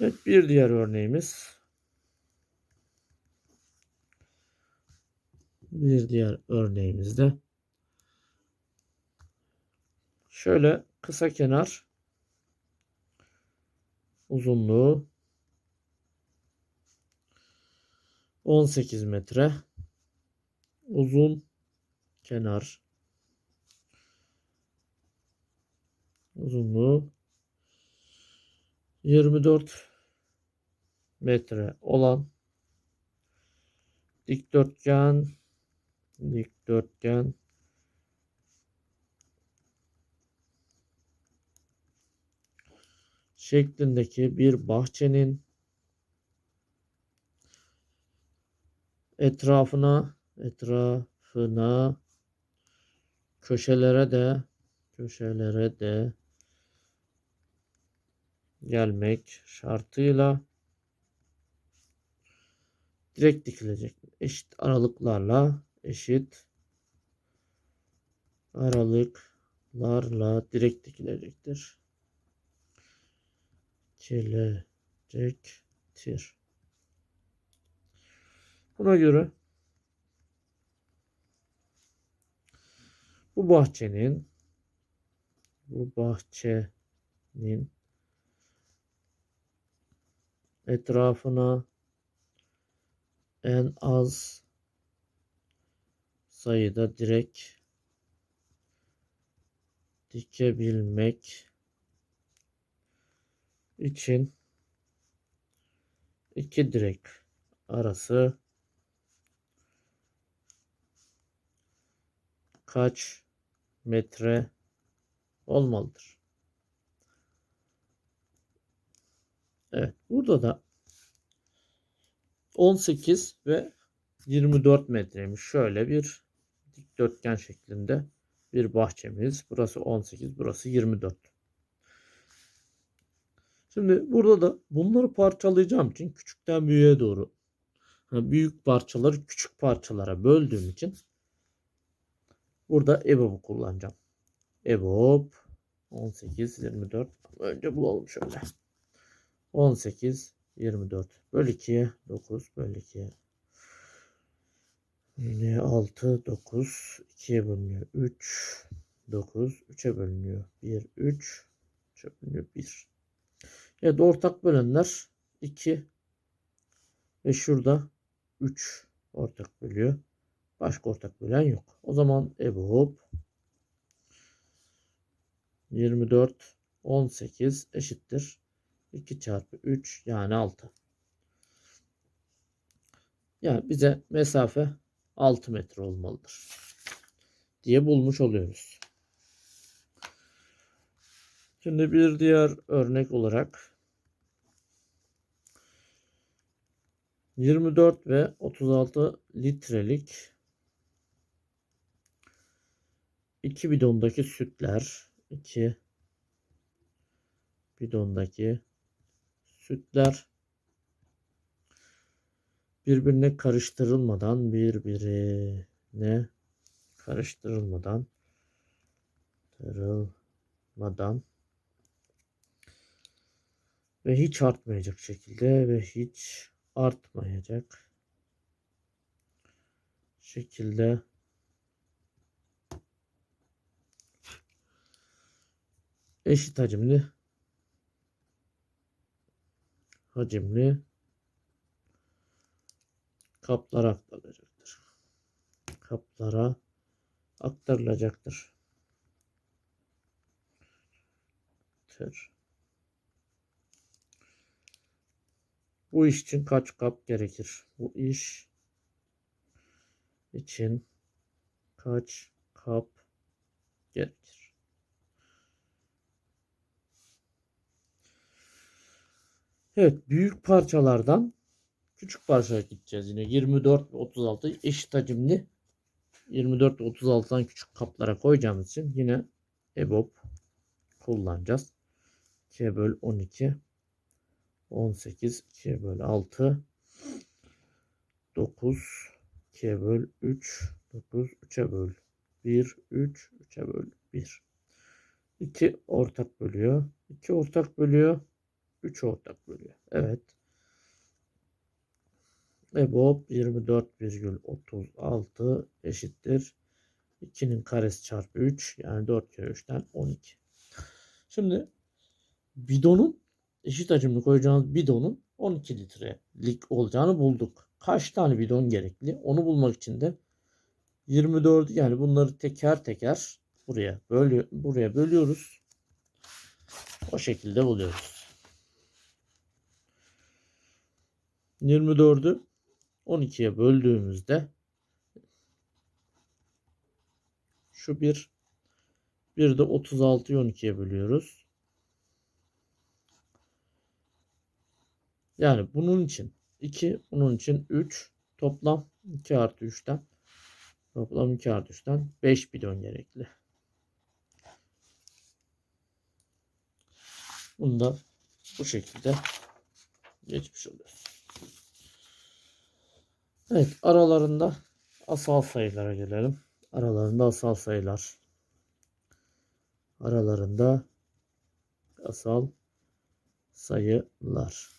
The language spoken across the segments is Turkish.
Evet bir diğer örneğimiz. Bir diğer örneğimizde şöyle kısa kenar uzunluğu 18 metre uzun kenar uzunluğu 24 metre olan dikdörtgen dikdörtgen şeklindeki bir bahçenin etrafına etrafına köşelere de köşelere de gelmek şartıyla direkt dikilecek. Eşit aralıklarla eşit aralıklarla direkt dikilecektir. Dikilecektir. Buna göre bu bahçenin bu bahçenin etrafına en az sayıda direk dikebilmek için iki direk arası kaç metre olmalıdır? Evet, burada da 18 ve 24 metreymiş. Şöyle bir dikdörtgen şeklinde bir bahçemiz. Burası 18, burası 24. Şimdi burada da bunları parçalayacağım için küçükten büyüğe doğru büyük parçaları küçük parçalara böldüğüm için burada EBOB'u kullanacağım. EBOB 18, 24. Önce bulalım şöyle. 18, 24. Böl 2'ye 9. Böl 2'ye. Yine 6, 9. 2'ye bölünüyor. 3, 9. 3'e bölünüyor. 1, 3. 3'e bölünüyor. 1. Evet ortak bölenler 2 ve şurada 3 ortak bölüyor. Başka ortak bölen yok. O zaman EBOB 24 18 eşittir 2 çarpı 3 yani 6. Yani bize mesafe 6 metre olmalıdır. Diye bulmuş oluyoruz. Şimdi bir diğer örnek olarak 24 ve 36 litrelik iki bidondaki sütler, iki bidondaki sütler birbirine karıştırılmadan birbirine karıştırılmadan karıştırılmadan ve hiç artmayacak şekilde ve hiç artmayacak şekilde eşit hacimli hacimli kaplara aktarılacaktır. Kaplara aktarılacaktır. Tır. Bu iş için kaç kap gerekir? Bu iş için kaç kap gerekir? Evet, büyük parçalardan küçük parçaya gideceğiz yine. 24 ve 36 eşit hacimli 24 ve 36'dan küçük kaplara koyacağımız için yine EBOB kullanacağız. 2 böl 12 18 2'ye böl 6 9 2'ye böl 3 9 3'e böl 1 3 3'e böl 1 2 ortak bölüyor 2 ortak bölüyor 3 ortak bölüyor. Evet. EBOB 24,36 eşittir. 2'nin karesi çarpı 3 yani 4 kere 3'ten 12. Şimdi bidonun eşit hacimli koyacağımız bidonun 12 litrelik olacağını bulduk. Kaç tane bidon gerekli? Onu bulmak için de 24 yani bunları teker teker buraya bölü buraya bölüyoruz. O şekilde buluyoruz. 24'ü 12'ye böldüğümüzde şu bir bir de 36'yı 12'ye bölüyoruz. Yani bunun için 2, bunun için 3 toplam 2 artı 3'ten toplam 2 artı 3'ten 5 bidon gerekli. Bunu da bu şekilde geçmiş oluyoruz. Evet aralarında asal sayılara gelelim. Aralarında asal sayılar. Aralarında asal sayılar.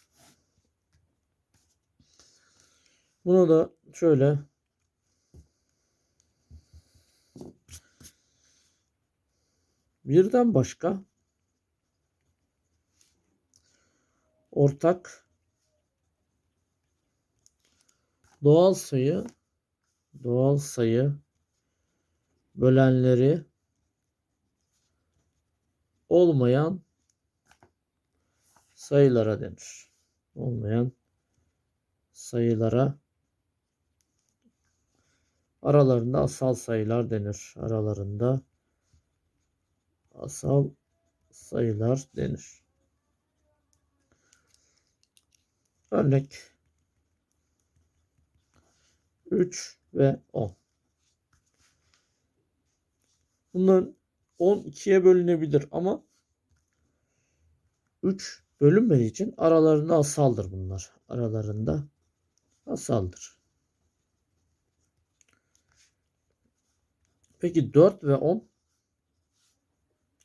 Bunu da şöyle birden başka ortak doğal sayı doğal sayı bölenleri olmayan sayılara denir. Olmayan sayılara aralarında asal sayılar denir. Aralarında asal sayılar denir. Örnek 3 ve 10. Bunların 10 2'ye bölünebilir ama 3 bölünmediği için aralarında asaldır bunlar. Aralarında asaldır. Peki 4 ve 10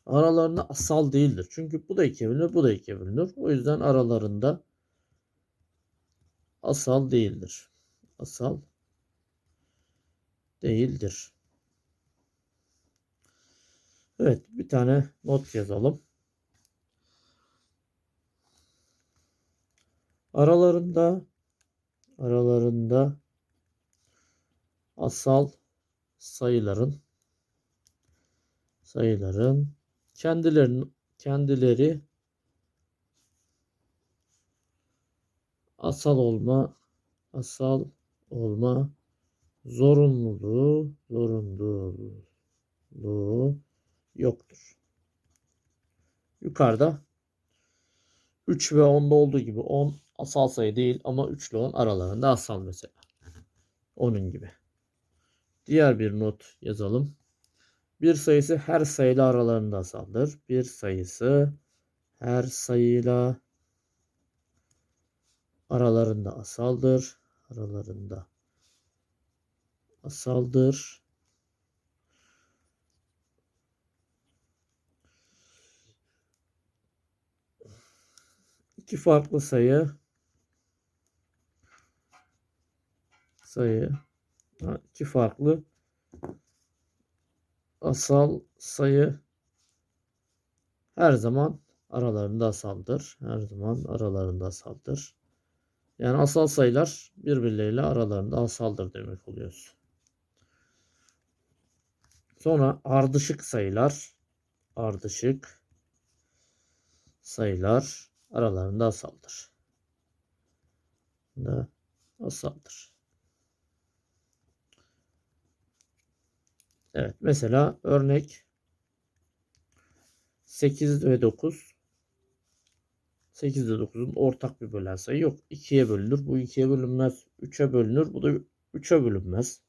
aralarında asal değildir. Çünkü bu da 2'ye bölünür, bu da 2'ye bölünür. O yüzden aralarında asal değildir. Asal değildir. Evet bir tane not yazalım. Aralarında aralarında asal sayıların sayıların kendilerinin kendileri asal olma asal olma zorunluluğu zorunluluğu yoktur. Yukarıda 3 ve 10'da olduğu gibi 10 asal sayı değil ama 3 ile 10 aralarında asal mesela. Onun gibi. Diğer bir not yazalım. Bir sayısı her sayıyla aralarında asaldır. Bir sayısı her sayıyla aralarında asaldır. Aralarında asaldır. İki farklı sayı sayı iki farklı asal sayı her zaman aralarında asaldır. Her zaman aralarında asaldır. Yani asal sayılar birbirleriyle aralarında asaldır demek oluyoruz. Sonra ardışık sayılar ardışık sayılar aralarında asaldır. Da asaldır. Evet mesela örnek 8 ve 9 8 ile 9'un ortak bir bölen sayı yok. 2'ye bölünür. Bu 2'ye bölünmez. 3'e bölünür. Bu da 3'e bölünmez.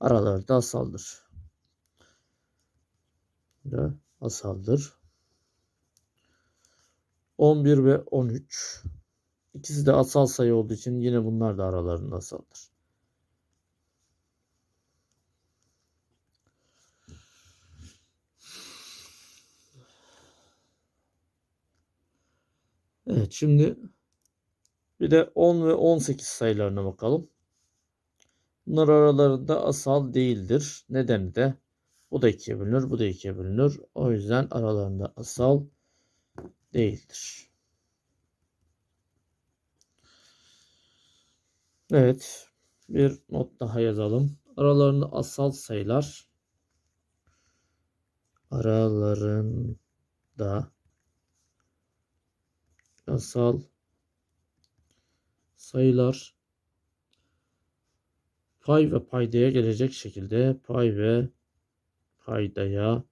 Araları da asaldır. Da asaldır. 11 ve 13. İkisi de asal sayı olduğu için yine bunlar da aralarında asaldır. Evet şimdi bir de 10 ve 18 sayılarına bakalım. Bunlar aralarında asal değildir. Nedeni de bu da ikiye bölünür, bu da ikiye bölünür. O yüzden aralarında asal değildir. Evet, bir not daha yazalım. Aralarında asal sayılar aralarında asal sayılar pay ve paydaya gelecek şekilde pay ve paydaya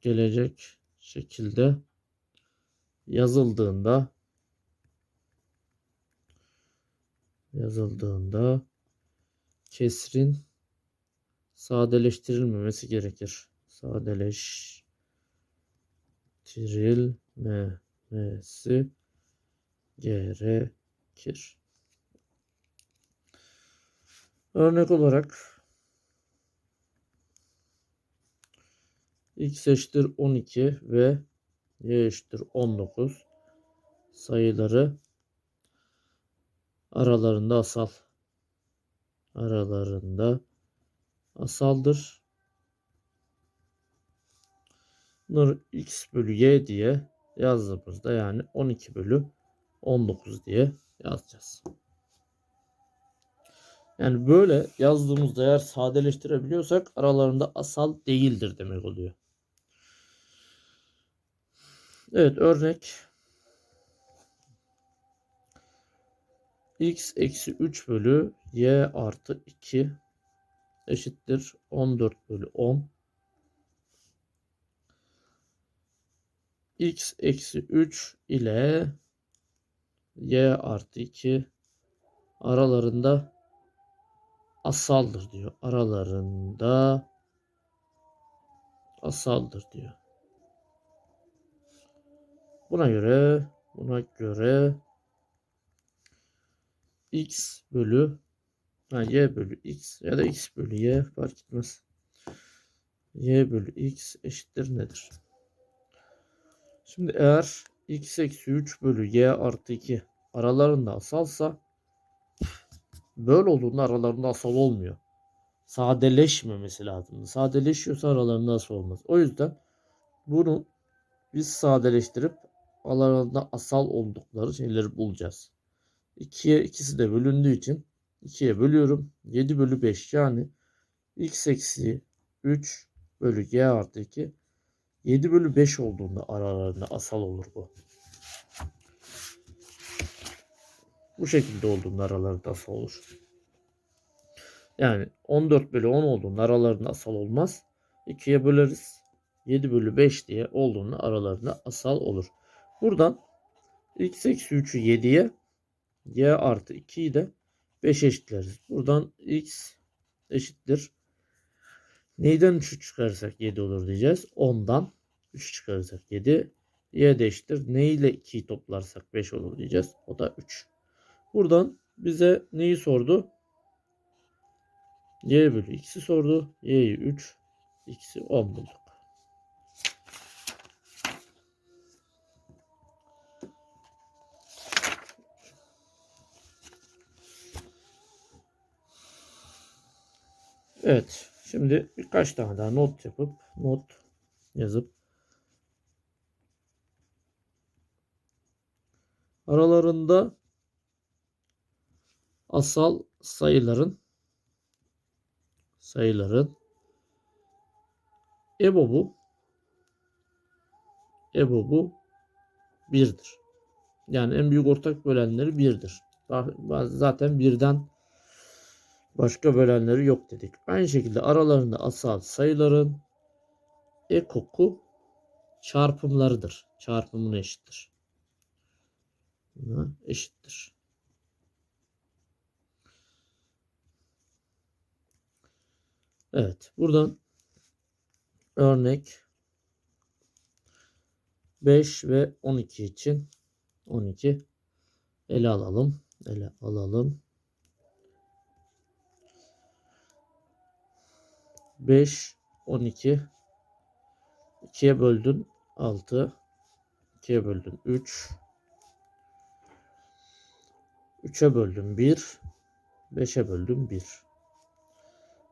gelecek şekilde yazıldığında yazıldığında kesrin sadeleştirilmemesi gerekir. Sadeleştirilmemesi gerekir. Örnek olarak x eşittir 12 ve y eşittir 19 sayıları aralarında asal aralarında asaldır. Bunları x bölü y diye yazdığımızda yani 12 bölü 19 diye yazacağız. Yani böyle yazdığımızda eğer sadeleştirebiliyorsak aralarında asal değildir demek oluyor. Evet örnek x eksi 3 bölü y artı 2 eşittir 14 bölü 10. x eksi 3 ile y artı 2 aralarında asaldır diyor. Aralarında asaldır diyor. Buna göre buna göre x bölü ha, y bölü x ya da x bölü y fark etmez. y bölü x eşittir nedir? Şimdi eğer x eksi 3 bölü y artı 2 aralarında asalsa böyle olduğunda aralarında asal olmuyor. Sadeleşmemesi lazım. Sadeleşiyorsa aralarında asal olmaz. O yüzden bunu biz sadeleştirip aralarında asal oldukları şeyleri bulacağız. 2'ye ikisi de bölündüğü için 2'ye bölüyorum. 7 bölü 5 yani x eksi 3 bölü y artı 2 7 bölü 5 olduğunda aralarında asal olur bu. Bu şekilde olduğunda aralarında asal olur. Yani 14 bölü 10 olduğunda aralarında asal olmaz. 2'ye böleriz. 7 bölü 5 diye olduğunda aralarında asal olur. Buradan x eksi 3'ü 7'ye y artı 2'yi de 5 eşitleriz. Buradan x eşittir. Neyden 3'ü çıkarırsak 7 olur diyeceğiz. 10'dan 3 çıkarırsak 7. Y de eşittir. Ne ile 2'yi toplarsak 5 olur diyeceğiz. O da 3. Buradan bize neyi sordu? Y bölü x'i sordu. Y'yi 3, x'i 10 bulduk. Evet. Şimdi birkaç tane daha not yapıp not yazıp aralarında asal sayıların sayıların EBOB'u EBOB'u 1'dir. Yani en büyük ortak bölenleri 1'dir. Zaten birden başka bölenleri yok dedik. Aynı şekilde aralarında asal sayıların ekoku çarpımlarıdır. Çarpımına eşittir. Buna eşittir. Evet. Buradan örnek 5 ve 12 için 12 ele alalım. Ele alalım. 5 12 2'ye böldün 6. 2'ye böldün 3. 3'e böldüm 1. 5'e böldüm 1.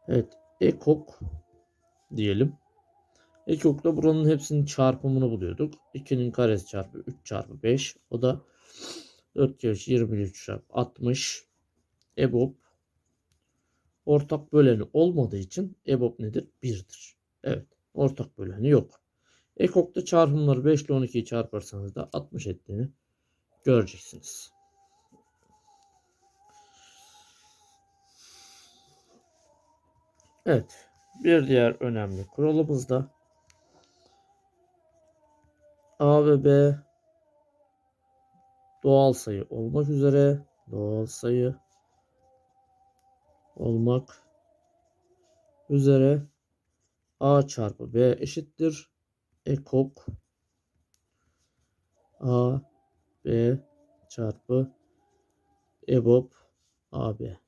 Evet. Ekok diyelim. Ekok'ta buranın hepsinin çarpımını buluyorduk. 2'nin karesi çarpı 3 çarpı 5. O da 4 kere 3, 23 çarpı 60. EBOB ortak böleni olmadığı için EBOB nedir? 1'dir. Evet. Ortak böleni yok. Ekok'ta çarpımları 5 ile 12'yi çarparsanız da 60 ettiğini göreceksiniz. Evet. Bir diğer önemli kuralımız da A ve B doğal sayı olmak üzere doğal sayı olmak üzere A çarpı B eşittir. Ekok A B çarpı EBOB AB'dir.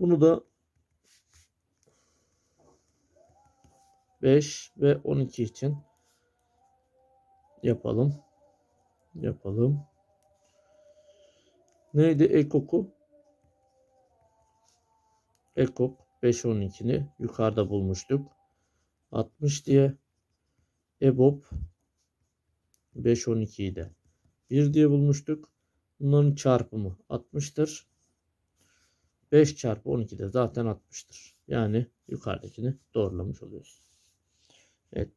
Bunu da 5 ve 12 için yapalım. Yapalım. Neydi ekoku? Ekok 5 12'ni yukarıda bulmuştuk. 60 diye. EBOB 5 12'yi de 1 diye bulmuştuk. Bunların çarpımı 60'tır. 5 çarpı 12 de zaten 60'tır. Yani yukarıdakini doğrulamış oluyoruz. Evet